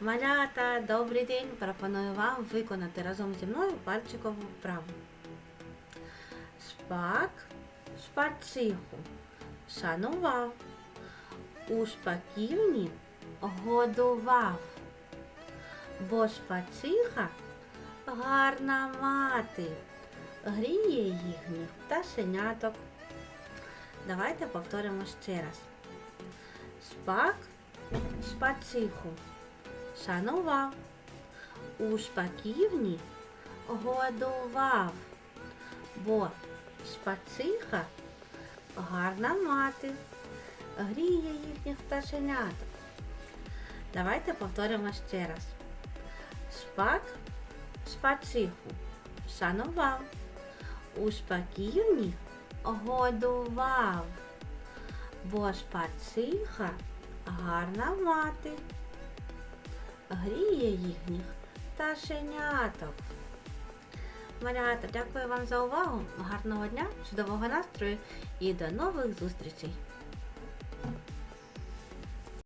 Малята, добрий день! Пропоную вам виконати разом зі мною пальчикову вправу. Шпак, шпачиху, шанував, у шпаківні годував, бо шпачиха гарна мати, гріє їхніх пташеняток. Давайте повторимо ще раз. Шпак, шпачиху, шанував, у шпаківні годував, бо шпачиха гарна мати, гріє їхніх пташеняток. Давайте повторимо ще раз. Шпак, шпачиху, шанував, у шпаківні годував, бо шпачиха гарна мати, гріє їхніх пташеняток. Малята, дякую вам за увагу. Гарного дня, чудового настрою і до нових зустрічей!